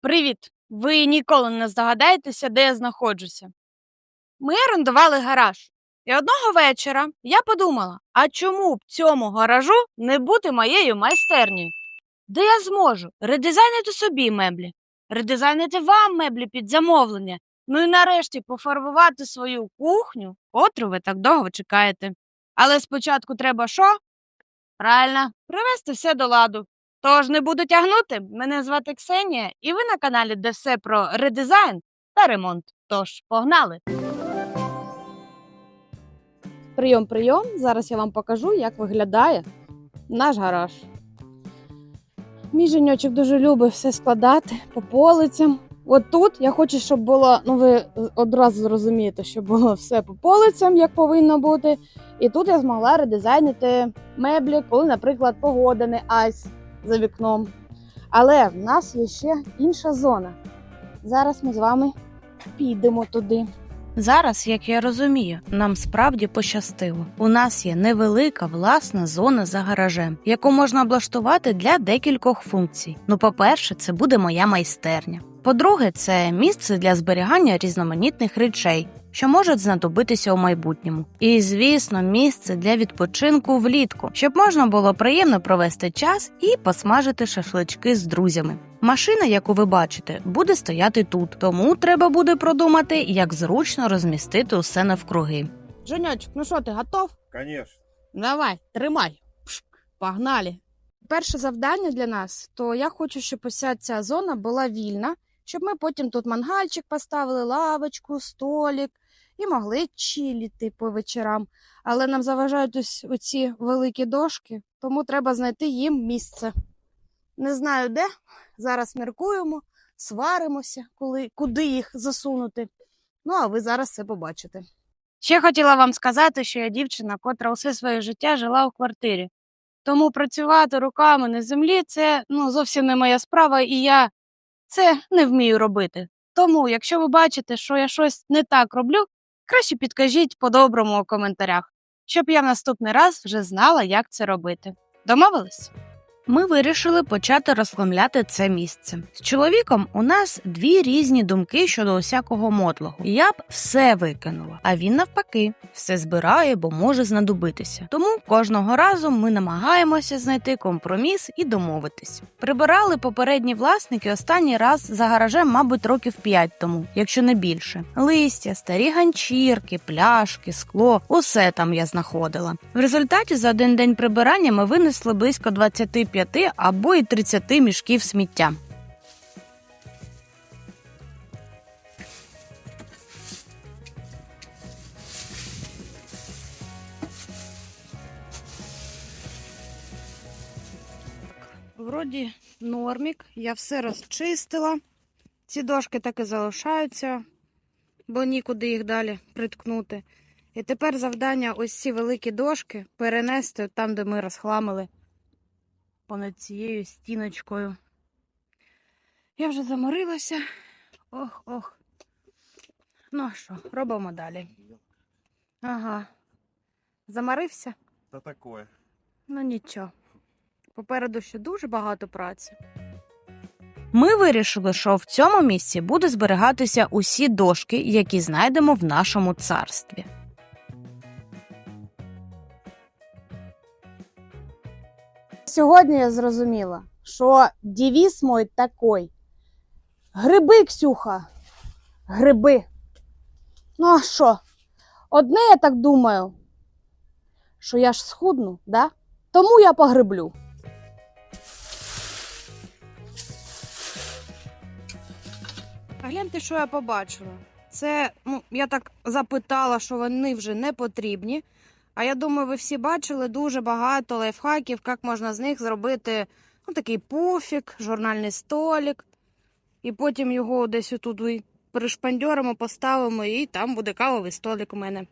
Привіт! Ви ніколи не здогадаєтеся, де я знаходжуся. Ми орендували гараж. І одного вечора я подумала: а чому б цьому гаражу не бути моєю майстернею? Де я зможу редизайнити собі меблі, редизайнити вам меблі під замовлення, ну і нарешті пофарбувати свою кухню, котру ви так довго чекаєте. Але спочатку треба що? Правильно, привести все до ладу. Тож не буду тягнути. Мене звати Ксенія, і ви на каналі, де все про редизайн та ремонт. Тож погнали! Прийом, прийом. Зараз я вам покажу, як виглядає наш гараж. Мій женьочок дуже любить все складати по полицям. От тут я хочу, щоб було, ну ви одразу зрозумієте, щоб було все по полицям, як повинно бути. І тут я змогла редизайнити меблі, коли, наприклад, погода не айс за вікном. Але в нас є ще інша зона. Зараз ми з вами підемо туди. Зараз, як я розумію, нам справді пощастило. У нас є невелика власна зона за гаражем, яку можна облаштувати для декількох функцій. Ну, по-перше, це буде моя майстерня. По-друге, це місце для зберігання різноманітних речей, що можуть знадобитися у майбутньому. І, звісно, місце для відпочинку влітку, щоб можна було приємно провести час і посмажити шашлички з друзями. Машина, яку ви бачите, буде стояти тут, тому треба буде продумати, як зручно розмістити усе навкруги. Женячок, ну що ти готов? Конечно. Давай, тримай. Пш, Погнали. Перше завдання для нас, то я хочу, щоб уся ця зона була вільна, щоб ми потім тут мангальчик поставили, лавочку, столик і могли чиліти по вечорам. Але нам заважають ось оці великі дошки, тому треба знайти їм місце. Не знаю де. Зараз міркуємо, сваримося, коли, куди їх засунути. Ну, а ви зараз все побачите. Ще хотіла вам сказати, що я дівчина, котра усе своє життя жила у квартирі. Тому працювати руками на землі це ну, зовсім не моя справа, і я це не вмію робити. Тому, якщо ви бачите, що я щось не так роблю, краще підкажіть по-доброму у коментарях, щоб я в наступний раз вже знала, як це робити. Домовились? Ми вирішили почати розхламляти це місце. З чоловіком у нас дві різні думки щодо усякого мотлого. Я б все викинула, а він навпаки все збирає, бо може знадобитися. Тому кожного разу ми намагаємося знайти компроміс і домовитись. Прибирали попередні власники останній раз за гаражем, мабуть, років 5 тому, якщо не більше. Листя, старі ганчірки, пляшки, скло усе там я знаходила. В результаті за один день прибирання ми винесли близько 25 або й 30 мішків сміття. Вроді нормік, я все розчистила. Ці дошки так і залишаються, бо нікуди їх далі приткнути. І тепер завдання ось ці великі дошки перенести там, де ми розхламили понад цією стіночкою. Я вже заморилася. Ох, ох. Ну що, робимо далі. Ага. Замарився? Да такое. Ну нічого. Попереду ще дуже багато праці. Ми вирішили, що в цьому місці буде зберігатися усі дошки, які знайдемо в нашому царстві. Сьогодні я зрозуміла, що девіз мой такий. Гриби, Ксюха, гриби. Ну а що? Одне я так думаю, що я ж схудну, да? Тому я погреблю. А гляньте, що я побачила. Це, ну, я так запитала, що вони вже не потрібні. А я думаю, ви всі бачили дуже багато лайфхаків, як можна з них зробити ну, такий пуфік, журнальний столик. І потім його десь отут пришпандьоримо, поставимо, і там буде кавовий столик у мене.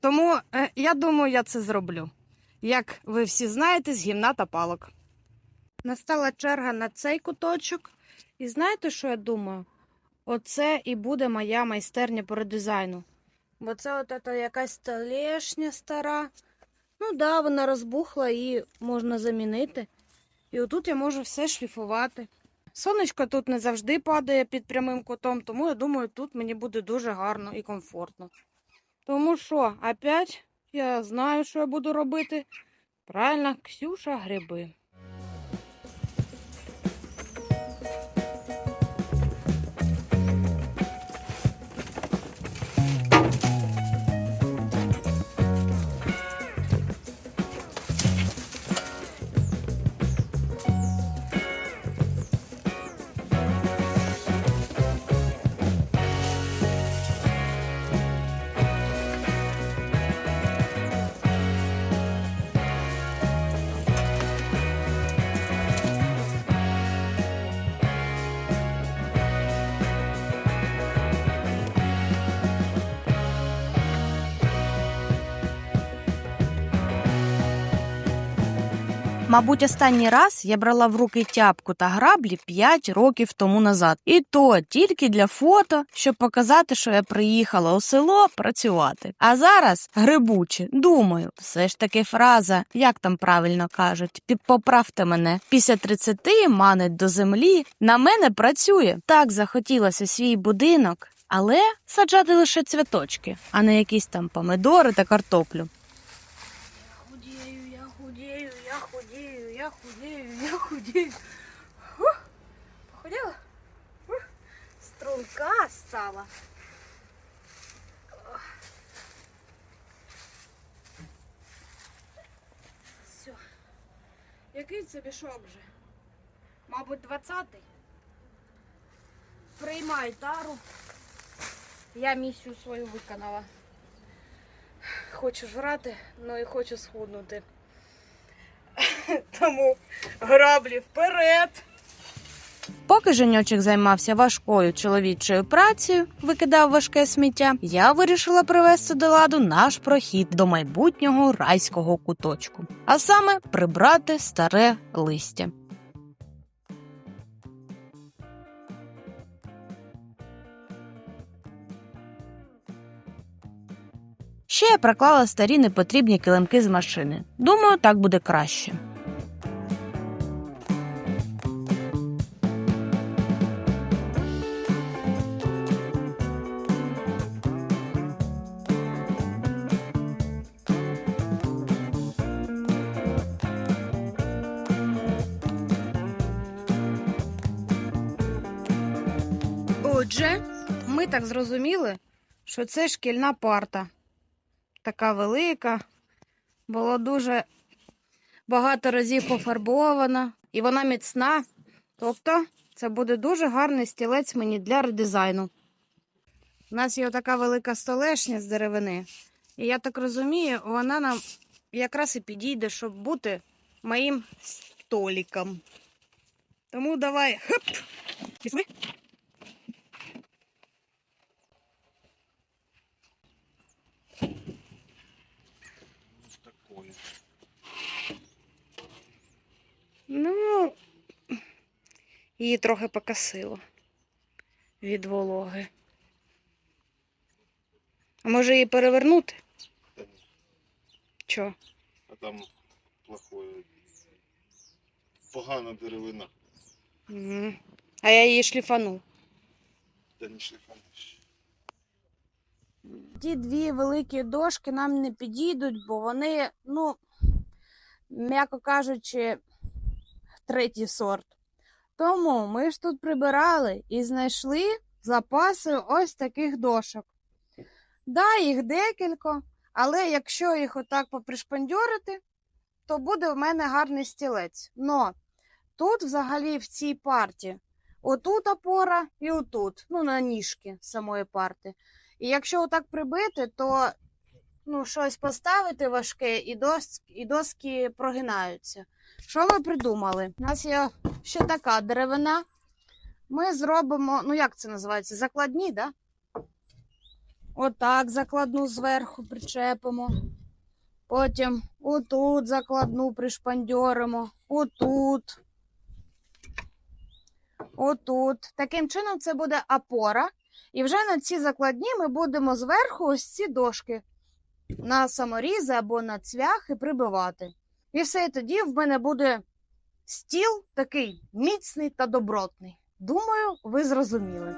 Тому е, я думаю, я це зроблю. Як ви всі знаєте, з гімна та палок. Настала черга на цей куточок. І знаєте, що я думаю? Оце і буде моя майстерня по редизайну. Бо це от ета якась столешня стара. Ну да, вона розбухла, її можна замінити. І отут я можу все шліфувати. Сонечко тут не завжди падає під прямим кутом, тому я думаю, тут мені буде дуже гарно і комфортно. Тому що, опять я знаю, що я буду робити. Правильно, Ксюша гриби. Мабуть, останній раз я брала в руки тяпку та граблі 5 років тому назад. І то тільки для фото, щоб показати, що я приїхала у село працювати. А зараз грибучи, думаю, все ж таки фраза, як там правильно кажуть, «Пі- поправте мене. Після 30 манить до землі, на мене працює. Так захотілося свій будинок. Але саджати лише цвяточки, а не якісь там помидори та картоплю. худею, я худею, я худею, я похудела? Фух, струнка стала. Все. Який це бішок вже? Мабуть, 20-й. Приймай тару. Я місію свою виконала. Хочу жрати, ну і хочу схуднути. Тому граблі вперед. Поки Женьочек займався важкою чоловічою працею, викидав важке сміття, я вирішила привести до ладу наш прохід до майбутнього райського куточку, а саме прибрати старе листя. Ще я проклала старі непотрібні килимки з машини. Думаю, так буде краще. Отже, ми так зрозуміли, що це шкільна парта. Така велика, була дуже багато разів пофарбована, і вона міцна. Тобто, це буде дуже гарний стілець мені для редизайну. У нас є така велика столешня з деревини. І я так розумію, вона нам якраз і підійде, щоб бути моїм столиком. Тому давай. Хоп! Пішли. такое. Ну, її трохи покосило від вологи. А може її перевернути? Та ні, Чо? А там плохое. Погана деревина. Мгм. А я її шліфану. Та не шліфанеш. Ті дві великі дошки нам не підійдуть, бо вони, ну, м'яко кажучи, третій сорт. Тому ми ж тут прибирали і знайшли запаси ось таких дошок. Да, їх декілька, але якщо їх отак попришпандьорити, то буде в мене гарний стілець. Но тут взагалі в цій парті отут опора і отут, ну на ніжки самої парти. І якщо отак прибити, то ну, щось поставити важке, і доски, і доски прогинаються. Що ми придумали? У нас є ще така деревина. Ми зробимо, ну як це називається? Закладні, да? Отак закладну зверху причепимо. Потім отут закладну пришпандьоримо, отут. Отут. Таким чином це буде опора. І вже на ці закладні ми будемо зверху ось ці дошки на саморізи або на цвяхи прибивати. І все, і тоді в мене буде Стіл такий міцний та добротний. Думаю, ви зрозуміли.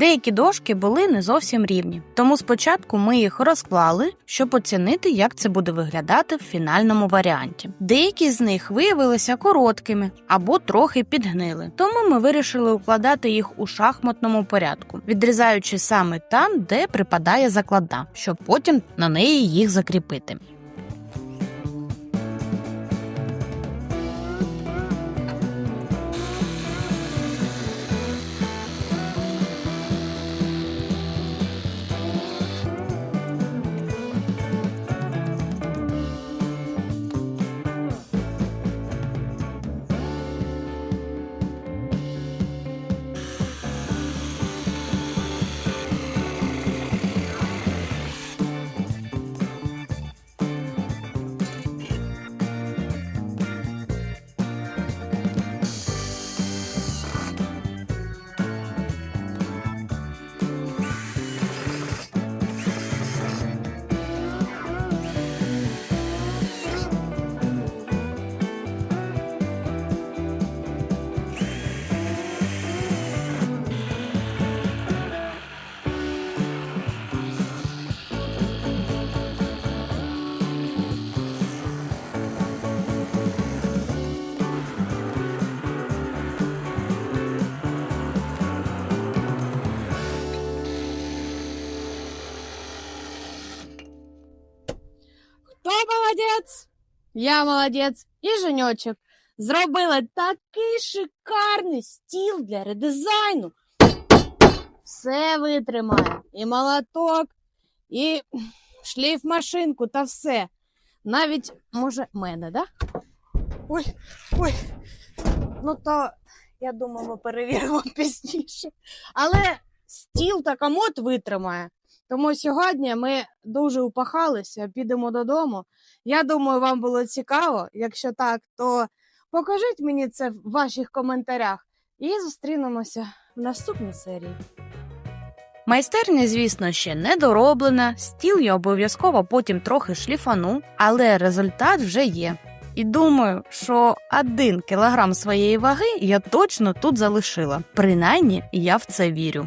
Деякі дошки були не зовсім рівні, тому спочатку ми їх розклали, щоб оцінити, як це буде виглядати в фінальному варіанті. Деякі з них виявилися короткими або трохи підгнили, тому ми вирішили укладати їх у шахматному порядку, відрізаючи саме там, де припадає закладна, щоб потім на неї їх закріпити. Я молодець. І женьочок. Зробили такий шикарний стіл для редизайну. Все витримає. І молоток, і шлейф машинку та все. Навіть, може, мене, да? Ой, ой. Ну то, я думаю, ми перевіримо пізніше. Але стіл та комод витримає. Тому сьогодні ми дуже упахалися, підемо додому. Я думаю, вам було цікаво. Якщо так, то покажіть мені це в ваших коментарях і зустрінемося в наступній серії. Майстерня, звісно, ще не дороблена, стіл я обов'язково потім трохи шліфану, але результат вже є. І думаю, що один кілограм своєї ваги я точно тут залишила. Принаймні, я в це вірю.